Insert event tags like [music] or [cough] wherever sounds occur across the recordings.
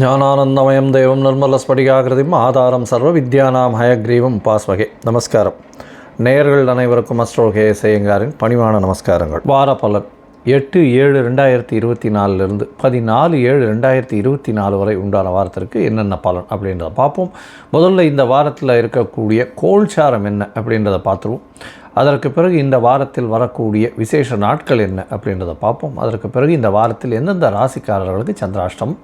ஞானானந்தமயம் தெய்வம் நிர்மலஸ்படிகாகிருதிம் ஆதாரம் சர்வ வித்யானாம் ஹயக்ரீவம் பாஸ்வகே. நமஸ்காரம். நேயர்கள் அனைவருக்கும் அஸ்ட்ரோகே செய்யங்காரின் பணிவான நமஸ்காரங்கள். வார பலன். எட்டு ஏழு ரெண்டாயிரத்தி இருபத்தி நாலுலேருந்து பதினாலு ஏழு ரெண்டாயிரத்தி இருபத்தி நாலு வரை உண்டான வாரத்திற்கு என்னென்ன பலன் அப்படின்றத பார்ப்போம். முதல்ல இந்த வாரத்தில் இருக்கக்கூடிய கோல்சாரம் என்ன அப்படின்றத பார்த்துருவோம். அதற்கு பிறகு இந்த வாரத்தில் வரக்கூடிய விசேஷ நாட்கள் என்ன அப்படின்றத பார்ப்போம். அதற்கு பிறகு இந்த வாரத்தில் எந்தெந்த ராசிக்காரர்களுக்கு சந்திராஷ்டம்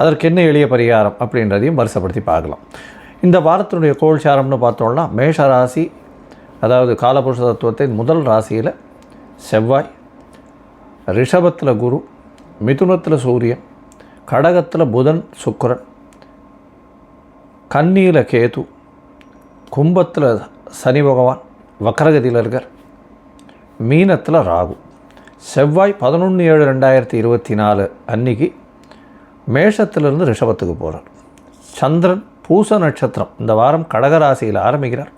அதற்கு என்ன எளிய பரிகாரம் அப்படின்றதையும் வரிசைப்படுத்தி பார்க்கலாம். இந்த வாரத்தினுடைய கோல்சாரம்னு பார்த்தோம்னா மேஷ ராசி அதாவது காலபுருஷ தத்துவத்தின் முதல் ராசியில் செவ்வாய் ரிஷபத்தில் குரு மிதுனத்தில் சூரியன் கடகத்தில் புதன் சுக்கரன் கன்னியில் கேது கும்பத்தில் சனி பகவான் வக்கரகதியில் இருக்கார் மீனத்தில் ராகு. செவ்வாய் பதினொன்று ஏழு ரெண்டாயிரத்தி இருபத்தி நாலு அன்னைக்கு மேஷத்திலிருந்து ரிஷபத்துக்கு போகிறார் சந்திரன் பூச நட்சத்திரம். இந்த வாரம் கடகராசியில் ஆரம்பிக்கிறார்.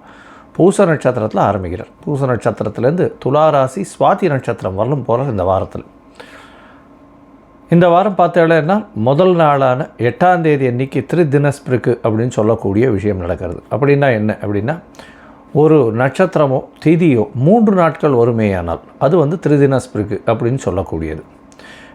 பூச நட்சத்திரத்தில் ஆரம்பிக்கிறார். பூச நட்சத்திரத்திலேருந்து துலா ராசி சுவாதி நட்சத்திரம் வரலும் போகிறார் இந்த வாரத்தில். இந்த வாரம் பார்த்தீங்கன்னா முதல் நாளான எட்டாம் தேதி அன்னைக்கு திரிதினஸ்பிருக்கு அப்படின்னு சொல்லக்கூடிய விஷயம் நடக்கிறது. அப்படின்னா என்ன? அப்படின்னா ஒரு நட்சத்திரமோ திதியோ மூன்று நாட்கள் வருமேயானால் அது வந்து திரிதினஸ்பிருக்கு அப்படின்னு சொல்லக்கூடியது.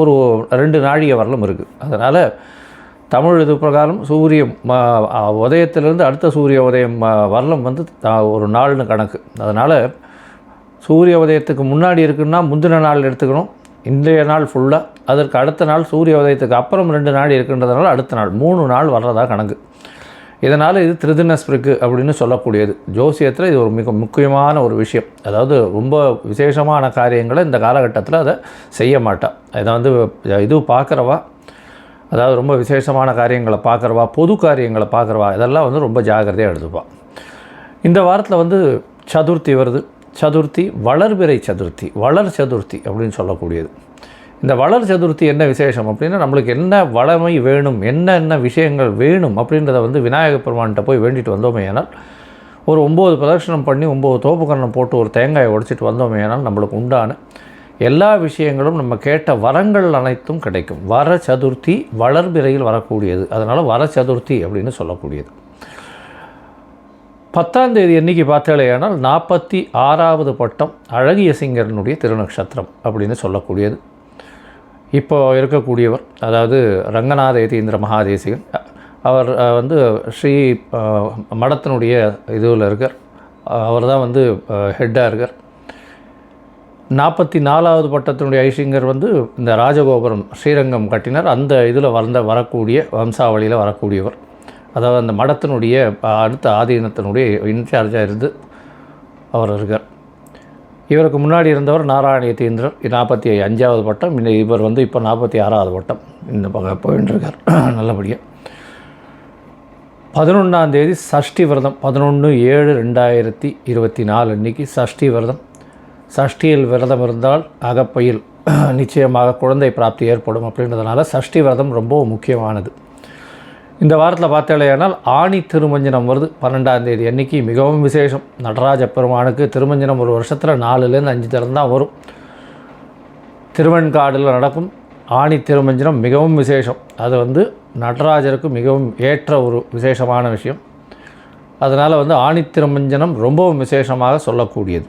ஒரு ரெண்டு நாழிகை வரலும் இருக்குது அதனால் தமிழ் இது பிரகாரம் சூரிய உதயத்திலிருந்து அடுத்த சூரிய உதயம் வரலம் வந்து ஒரு நாள்னு கணக்கு. அதனால் சூரிய உதயத்துக்கு முன்னாடி இருக்குன்னா முந்தின நாள் எடுத்துக்கணும். இன்றைய நாள் ஃபுல்லாக அதற்கு அடுத்த நாள் சூரிய உதயத்துக்கு அப்புறம் ரெண்டு நாள் இருக்குன்றதுனால அடுத்த நாள் மூணு நாள் வர்றதா கணக்கு. இதனால் இது திருதினஸ்பிருக்கு அப்படின்னு சொல்லக்கூடியது. ஜோசியத்தில் இது ஒரு மிக முக்கியமான ஒரு விஷயம். அதாவது ரொம்ப விசேஷமான காரியங்களை இந்த காலகட்டத்தில் அதை செய்ய மாட்டா. இதை வந்து இது பார்க்குறவா அதாவது ரொம்ப விசேஷமான காரியங்களை பார்க்குறவா பொது காரியங்களை பார்க்குறவா இதெல்லாம் வந்து ரொம்ப ஜாக்கிரதையாக எடுத்துப்பா. இந்த வாரத்தில் வந்து சதுர்த்தி வருது. சதுர்த்தி வளர்பிறை சதுர்த்தி வளர் சதுர்த்தி அப்படின்னு சொல்லக்கூடியது. இந்த வளர் சதுர்த்தி என்ன விசேஷம் அப்படின்னா நம்மளுக்கு என்ன வளமை வேணும் என்ன என்ன விஷயங்கள் வேணும் அப்படின்றத வந்து விநாயகர் பெருமான்கிட்ட போய் வேண்டிட்டு வந்தோமே ஆனால் ஒரு ஒம்பது பிரதர்ஷனம் பண்ணி ஒம்பது தோப்புக்கரணம் போட்டு ஒரு தேங்காயை உடைச்சிட்டு வந்தோமே ஆனால் நம்மளுக்கு உண்டான எல்லா விஷயங்களும் நம்ம கேட்ட வரங்கள் அனைத்தும் கிடைக்கும். வர சதுர்த்தி வளர்பிறையில் வரக்கூடியது. அதனால் வர சதுர்த்தி அப்படின்னு சொல்லக்கூடியது. பத்தாம் தேதி என்றைக்கு பார்த்தாலேயானால் நாற்பத்தி ஆறாவது பட்டம் அழகிய சிங்கரனுடைய திருநக்ஷத்திரம் அப்படின்னு சொல்லக்கூடியது. இப்போ இருக்கக்கூடியவர் அதாவது ரங்கநாத ஏதீந்திர மகாதேசிகன். அவர் வந்து ஸ்ரீ மடத்தினுடைய இதுவில் இருக்கார். அவர் தான் வந்து ஹெட்டாக இருக்கார். நாற்பத்தி நாலாவது பட்டத்தினுடைய ஐசிங்கர் வந்து இந்த ராஜகோபுரம் ஸ்ரீரங்கம் கட்டினார். அந்த இதில் வந்த வரக்கூடிய வம்சாவளியில் வரக்கூடியவர். அதாவது அந்த மடத்தினுடைய அடுத்த ஆதீனத்தினுடைய இன்சார்ஜாக இருந்து அவர் இருக்கார். இவருக்கு முன்னாடி இருந்தவர் நாராயண யதீந்திரர் நாற்பத்தி அஞ்சாவது பட்டம். இந்த இவர் வந்து இப்போ நாற்பத்தி ஆறாவது பட்டம். இந்த பக்கம் போயின்னு இருக்கார் [clears throat] நல்லபடியாக பதினொன்றாம் தேதி சஷ்டி விரதம் பதினொன்று ஏழு ரெண்டாயிரத்தி இருபத்தி நாலு அன்னைக்கு சஷ்டி விரதம். சஷ்டியில் விரதம் இருந்தால் அகப்பையில் [clears throat] நிச்சயமாக குழந்தை பிராப்தி ஏற்படும் அப்படின்றதுனால சஷ்டி விரதம் ரொம்ப முக்கியமானது. இந்த வாரத்தில் பார்த்தாலேயானால் ஆணி திருமஞ்சனம் வருது. பன்னெண்டாம் தேதி அன்னைக்கு மிகவும் விசேஷம். நடராஜ பெருமானுக்கு திருமஞ்சனம் ஒரு வருஷத்தில் நாலுலேருந்து அஞ்சு தரம் தான் வரும். திருவெண்காடில் நடக்கும் ஆணி திருமஞ்சனம் மிகவும் விசேஷம். அது வந்து நடராஜருக்கு மிகவும் ஏற்ற ஒரு விசேஷமான விஷயம். அதனால் வந்து ஆணி திருமஞ்சனம் ரொம்பவும் விசேஷமாக சொல்லக்கூடியது.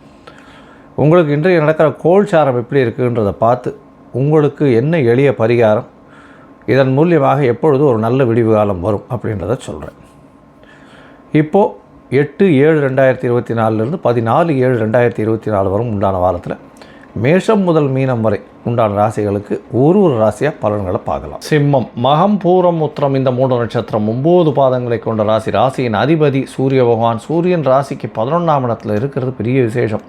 உங்களுக்கு இன்றைய நடக்கிற கோல்சாரம் எப்படி இருக்குன்றதை பார்த்து உங்களுக்கு என்ன எளிய பரிகாரம் இதன் மூலியமாக எப்பொழுது ஒரு நல்ல விடிவு காலம் வரும் அப்படின்றத சொல்கிறேன் இப்போது எட்டு ஏழு ரெண்டாயிரத்தி இருபத்தி நாலுலேருந்து பதினாலு ஏழு ரெண்டாயிரத்தி இருபத்தி நாலு வரும் உண்டான வாரத்தில் மேஷம் முதல் மீனம் வரை உண்டான ராசிகளுக்கு ஒரு ஒரு ராசியாக பலன்களை பார்க்கலாம். சிம்மம் மகம் பூரம் உத்திரம் இந்த மூன்று நட்சத்திரம் ஒம்பது பாதங்களை கொண்ட ராசி. ராசியின் அதிபதி சூரிய பகவான் சூரியன் ராசிக்கு பதினொன்றாம் இடத்துல இருக்கிறது பெரிய விசேஷம்.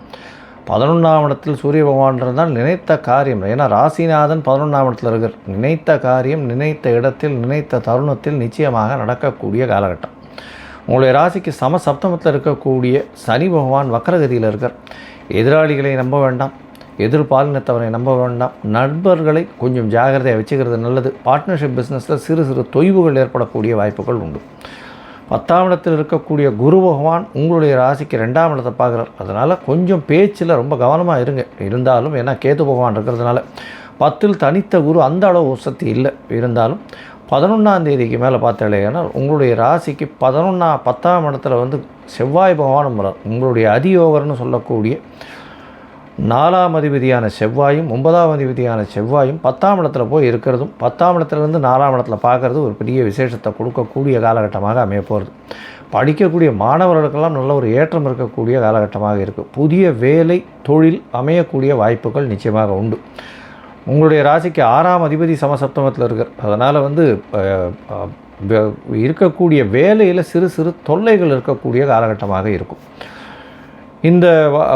பதினொன்றாம் இடத்தில் சூரிய பகவான் இருந்தால் நினைத்த காரியம். ஏன்னா ராசிநாதன் பதினொன்றாம் இடத்துல இருக்கிற நினைத்த காரியம் நினைத்த இடத்தில் நினைத்த தருணத்தில் நிச்சயமாக நடக்கக்கூடிய காலகட்டம். உங்களுடைய ராசிக்கு சம சப்தமத்தில் இருக்கக்கூடிய சனி பகவான் வக்கரகதியில் இருக்கார். எதிராளிகளை நம்ப வேண்டாம். எதிர்பாலினத்தவரை நம்ப வேண்டாம். நண்பர்களை கொஞ்சம் ஜாகிரதையாக வச்சுக்கிறது நல்லது. பார்ட்னர்ஷிப் பிஸ்னஸில் சிறு சிறு தொய்வுகள் ஏற்படக்கூடிய வாய்ப்புகள் உண்டு. பத்தாம் இடத்தில் இருக்கக்கூடிய குரு பகவான் உங்களுடைய ராசிக்கு ரெண்டாம் இடத்தை பார்க்குறார். அதனால் கொஞ்சம் பேச்சில் ரொம்ப கவனமாக இருங்க. இருந்தாலும் ஏன்னா கேது பகவான் இருக்கிறதுனால பத்தில் தனித்த குரு அந்த அளவு சக்தி இல்லை. இருந்தாலும் பதினொன்றாம் தேதிக்கு மேலே பார்த்தாலேனால் உங்களுடைய ராசிக்கு பதினொன்றா பத்தாம் இடத்துல வந்து செவ்வாய் பகவானும் வரார் உங்களுடைய அதியோகர்னு சொல்லக்கூடிய நாலாம் அதிபதியான செவ்வாயும் ஒன்பதாம் அதிபதியான செவ்வாயும் பத்தாம் இடத்துல போய் இருக்கிறதும் பத்தாம் இடத்துலேருந்து நாலாம் இடத்துல பார்க்குறது ஒரு பெரிய விசேஷத்தை கொடுக்கக்கூடிய காலகட்டமாக அமைய போகிறது படிக்கக்கூடிய மாணவர்களுக்கெல்லாம் நல்ல ஒரு ஏற்றம் இருக்கக்கூடிய காலகட்டமாக இருக்குது புதிய வேலை தொழில் அமையக்கூடிய வாய்ப்புகள் நிச்சயமாக உண்டு. உங்களுடைய ராசிக்கு ஆறாம் அதிபதி சமசப்தமத்தில் இருக்கார். அதனால் வந்து இருக்கக்கூடிய வேலையில் சிறு சிறு தொல்லைகள் இருக்கக்கூடிய காலகட்டமாக இருக்கும். இந்த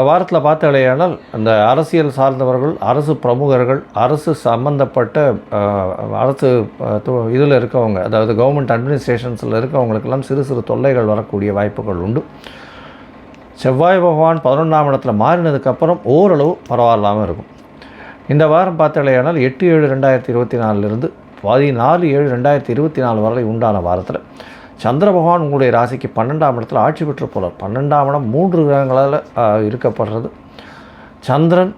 வாரத்தில் பார்த்தாலேயானால் அந்த அரசியல் சார்ந்தவர்கள் அரசு பிரமுகர்கள் அரசு சம்மந்தப்பட்ட அரசு இதில் இருக்கவங்க அதாவது கவர்மெண்ட் அட்மினிஸ்ட்ரேஷன்ஸில் இருக்கவங்களுக்கெல்லாம் சிறு சிறு தொல்லைகள் வரக்கூடிய வாய்ப்புகள் உண்டு. செவ்வாய் பகவான் பதினொன்றாம் இடத்துல மாறினதுக்கப்புறம் ஓரளவு பரவாயில்லாமல் இருக்கும். இந்த வாரம் பார்த்தாலேயானால் எட்டு ஏழு ரெண்டாயிரத்தி இருபத்தி நாலுலேருந்து பதினாலு ஏழு ரெண்டாயிரத்தி இருபத்தி நாலு வரை உண்டான வாரத்தில். சந்திர பகவான் உங்களுடைய ராசிக்கு பன்னெண்டாம் இடத்தில் ஆட்சி பெற்று போகிறார் பன்னெண்டாம் இடம் மூன்று கிரகங்களால் இருக்கப்படுறது சந்திரன்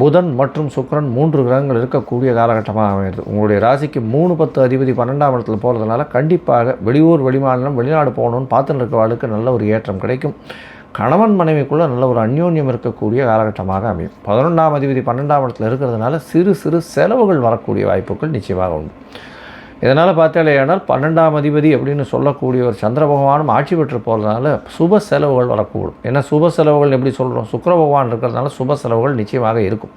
புதன் மற்றும் சுக்கரன் மூன்று கிரகங்கள் இருக்கக்கூடிய காலகட்டமாக அமைகிறது. உங்களுடைய ராசிக்கு மூணு பத்து அதிபதி பன்னெண்டாம் இடத்துல போகிறதுனால கண்டிப்பாக வெளியூர் வெளிமாநிலம் வெளிநாடு போகணும்னு பார்த்துட்டு இருக்கவாளுக்கு நல்ல ஒரு ஏற்றம் கிடைக்கும். கணவன் மனைவிக்குள்ளே நல்ல ஒரு அந்யோன்யம் இருக்கக்கூடிய காலகட்டமாக அமையும். பதினொன்றாம் அதிபதி பன்னெண்டாம் இடத்துல இருக்கிறதுனால சிறு சிறு செலவுகள் வரக்கூடிய வாய்ப்புகள் நிச்சயமாக உண்டு. இதனால் பார்த்தாலேயானால் பன்னெண்டாம் அதிபதி அப்படின்னு சொல்லக்கூடிய ஒரு சந்திர பகவானும் ஆட்சி பெற்று போகிறதுனால சுப செலவுகள் வரக்கூடும். ஏன்னா சுப செலவுகள் எப்படி சொல்கிறோம் சுக்கர பகவான் இருக்கிறதுனால சுப செலவுகள் நிச்சயமாக இருக்கும்.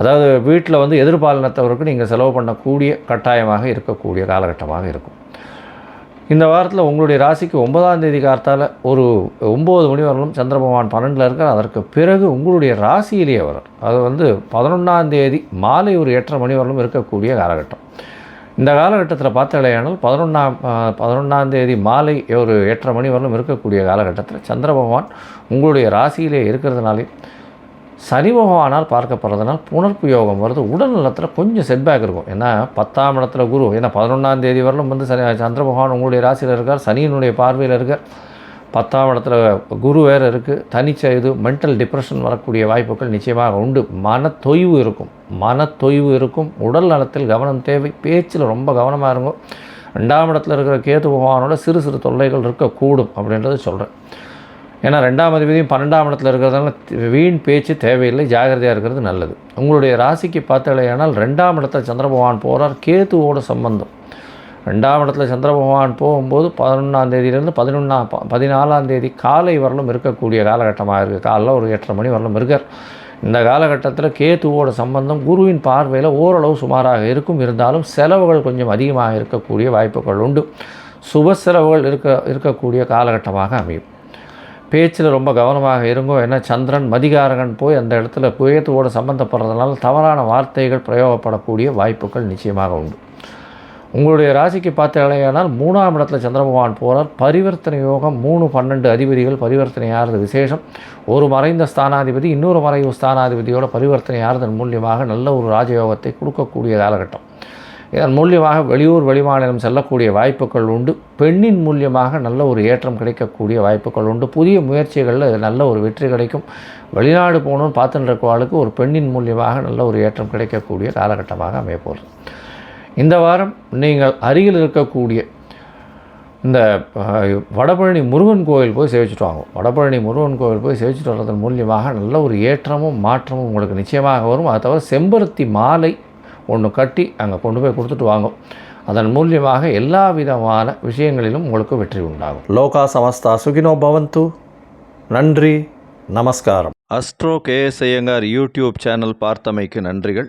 அதாவது வீட்டில் வந்து எதிர்பாலினத்தவருக்கு நீங்கள் செலவு பண்ணக்கூடிய கட்டாயமாக இருக்கக்கூடிய காலகட்டமாக இருக்கும். இந்த வாரத்தில் உங்களுடைய ராசிக்கு ஒன்பதாம் தேதி காலத்தால் ஒரு ஒம்பது மணி வரலும் சந்திர பகவான் பன்னெண்டில் இருக்கார். அதற்கு பிறகு உங்களுடைய ராசியிலேயே வரார் அது வந்து பதினொன்றாம் தேதி மாலை ஒரு எட்டரை மணி வரலும் இருக்கக்கூடிய காலகட்டம். இந்த காலகட்டத்தில் பார்த்தாலேயானால் பதினொன்றாம் பதினொன்றாம் தேதி மாலை ஒரு எட்டரை மணி வரலும் இருக்கக்கூடிய காலகட்டத்தில் சந்திர பகவான் உங்களுடைய ராசியிலே இருக்கிறதுனாலே சனி பகவானால் பார்க்கப்படுறதுனால் புனர்ப்பு யோகம் வருது. உடல் நலத்தில் கொஞ்சம் செட்பேக் இருக்கும். ஏன்னா பத்தாம் இடத்துல குரு ஏன்னா பதினொன்றாம் தேதி வரலும் வந்து சனி சந்திர பகவான் உங்களுடைய ராசியில் இருக்கார். சனியினுடைய பார்வையில் இருக்கார். பத்தாம் இடத்துல குரு வேறு இருக்குது தனிச்ச இது மென்டல் டிப்ரெஷன் வரக்கூடிய வாய்ப்புகள் நிச்சயமாக உண்டு. மன தொய்வு இருக்கும். மன தொய்வு இருக்கும். உடல் நலத்தில் கவனம் தேவை. பேச்சில் ரொம்ப கவனமாக இருக்கும் ரெண்டாம் இடத்துல இருக்கிற கேது பகவானோட சிறு சிறு தொல்லைகள் இருக்கக்கூடும் அப்படின்றத சொல்கிறேன் ஏன்னா ரெண்டாம் அதிபதியும் பன்னெண்டாம் இடத்துல இருக்கிறதுனால வீண் பேச்சு தேவையில்லை. ஜாகிரதையாக இருக்கிறது நல்லது. உங்களுடைய ராசிக்கு பார்த்தாலேயானால் ரெண்டாம் இடத்துல சந்திர பகவான் போகிறார் கேதுவோட சம்பந்தம். ரெண்டாம் இடத்துல சந்திர பகவான் போகும்போது பதினொன்றாம் தேதியிலேருந்து பதினொன்றாம் பதினாலாம் தேதி காலை வரலும் இருக்கக்கூடிய காலகட்டமாக இருக்குது. காலைல ஒரு எட்டரை மணி வரலும் இருக்கார். இந்த காலகட்டத்தில் கேத்துவோட சம்பந்தம் குருவின் பார்வையில் ஓரளவு சுமாராக இருக்கும். இருந்தாலும் செலவுகள் கொஞ்சம் அதிகமாக இருக்கக்கூடிய வாய்ப்புகள் உண்டு. சுப செலவுகள் இருக்க இருக்கக்கூடிய காலகட்டமாக அமையும். பேச்சில் ரொம்ப கவனமாக இருங்கோ. ஏன்னா சந்திரன் மதிகாரகன் போய் அந்த இடத்துல குயத்துவோடு சம்மந்தப்படுறதுனால தவறான வார்த்தைகள் பிரயோகப்படக்கூடிய வாய்ப்புகள் நிச்சயமாக உண்டு. உங்களுடைய ராசிக்கு பார்த்தீங்களேனால் மூணாம் இடத்துல சந்திர பகவான் போகிறார் பரிவர்த்தனை யோகம் மூணு பன்னெண்டு அதிபதிகள் பரிவர்த்தனை ஆகிறது விசேஷம்? ஒரு மறைந்த ஸ்தானாதிபதி இன்னொரு மறைவு ஸ்தானாதிபதியோட பரிவர்த்தனை ஆறுதன் மூலியமாக நல்ல ஒரு ராஜயோகத்தை கொடுக்கக்கூடிய காலகட்டம். இதன் மூலியமாக வெளியூர் வெளிமாநிலம் செல்லக்கூடிய வாய்ப்புகள் உண்டு. பெண்ணின் மூலியமாக நல்ல ஒரு ஏற்றம் கிடைக்கக்கூடிய வாய்ப்புகள் உண்டு. புதிய முயற்சிகளில் நல்ல ஒரு வெற்றி கிடைக்கும். வெளிநாடு போகணும்னு பார்த்துட்டு இருக்கவாளுக்கு ஒரு பெண்ணின் மூலியமாக நல்ல ஒரு ஏற்றம் கிடைக்கக்கூடிய காலகட்டமாக அமையப்போகிறது இந்த வாரம் நீங்கள் அருகில் இருக்கக்கூடிய இந்த வடபழனி முருகன் கோயில் போய் சேவிச்சுட்டு வாங்க. வடபழனி முருகன் கோயில் போய் சேவிச்சுட்டு வர்றதன் மூலியமாக நல்ல ஒரு ஏற்றமும் மாற்றமும் உங்களுக்கு நிச்சயமாக வரும். அதை தவிர செம்பருத்தி மாலை ஒன்று கட்டி அங்கே கொண்டு போய் கொடுத்துட்டு வாங்க. அதன் மூலியமாக எல்லா விதமான விஷயங்களிலும் உங்களுக்கு வெற்றி உண்டாகும். லோகா சமஸ்தா சுகினோ பவந்து. நன்றி நமஸ்காரம். Astro KS Iyengar YouTube channel பார்த்தமைக்கு நன்றிகள்.